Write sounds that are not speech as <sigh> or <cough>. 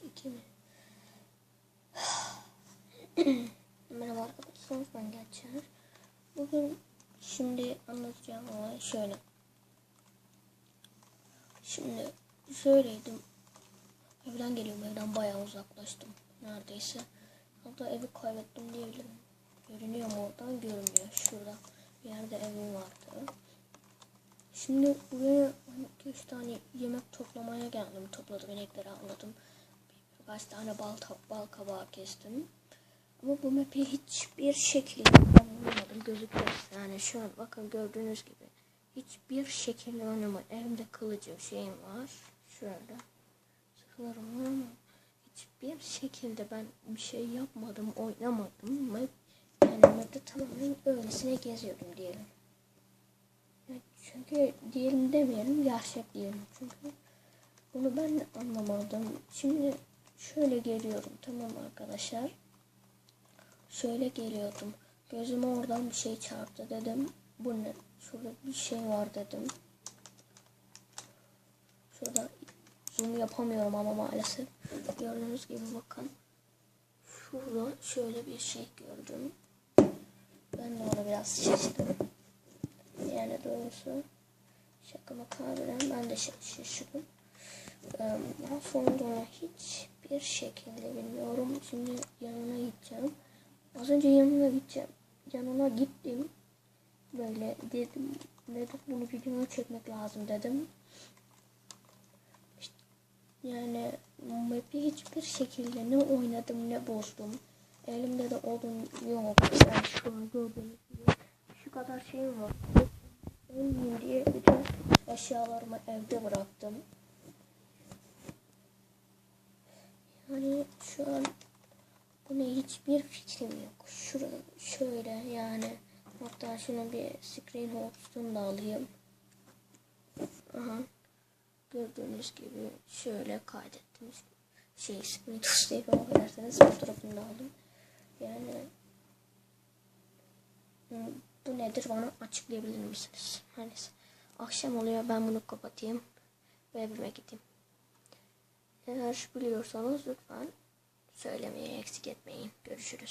2 mi? <sighs> Merhaba arkadaşlar ben Gerçer. Bugün şimdi anlatacağım olay şöyle. Şimdi şöyleydim. Evden geliyorum evden bayağı uzaklaştım. Neredeyse. Hatta evi kaybettim diyebilirim. Görünüyor mu oradan? Görünmüyor. Şurada bir yerde evim vardı. Şimdi buraya 2-3 tane yemek toplamaya geldim. Topladım inekleri avladım. Birkaç tane bal, bal kabağı kestim. Ama bu map'i hiçbir şekilde anlamadım. Gözüküyor. Yani şu an bakın gördüğünüz gibi. Hiçbir şekilde oynamadım. Elimde kılıcım şeyim var. Şöyle. Sıkılarım var ama hiçbir şekilde ben bir şey yapmadım, oynamadım. Map, yani map'te tamamen öylesine geziyordum diyelim. Çünkü diyelim demeyelim, gerçek diyelim. Çünkü bunu ben anlamadım. Şimdi şöyle geliyorum tamam arkadaşlar. Şöyle geliyordum. Gözüme oradan bir şey çarptı dedim. Bu ne? Şurada bir şey var dedim. Şurada zoom yapamıyorum ama maalesef. Gördüğünüz gibi bakın. Şurada şöyle bir şey gördüm. Ben de ona biraz şaşırdım. Yani doğrusu şaka makabilen ben de şaşırdım. Daha sonra hiçbir şekilde bilmiyorum. Şimdi yanına gideceğim. Az önce yanına gideceğim. Yanına gittim. Böyle dedim. Dedim bunu videoya çekmek lazım dedim. İşte, yani map'i hiçbir şekilde ne oynadım ne bozdum. Elimde de odun yok. Yani şu an gördüğünüz şu kadar şeyim var. Ölmeyeyim diye bütün eşyalarımı evde bıraktım. Yani şu an buna hiçbir fikrim yok. Şurada şöyle yani hatta şunu bir screen host'unu da alayım. Aha. Gördüğünüz gibi şöyle kaydettim. Şey screen ama affederseniz fotoğrafını da aldım. Yani hmm, bu nedir bana açıklayabilir misiniz? Neyse. Akşam oluyor ben bunu kapatayım ve evime gideyim. Eğer biliyorsanız lütfen söylemeyi eksik etmeyin. Görüşürüz.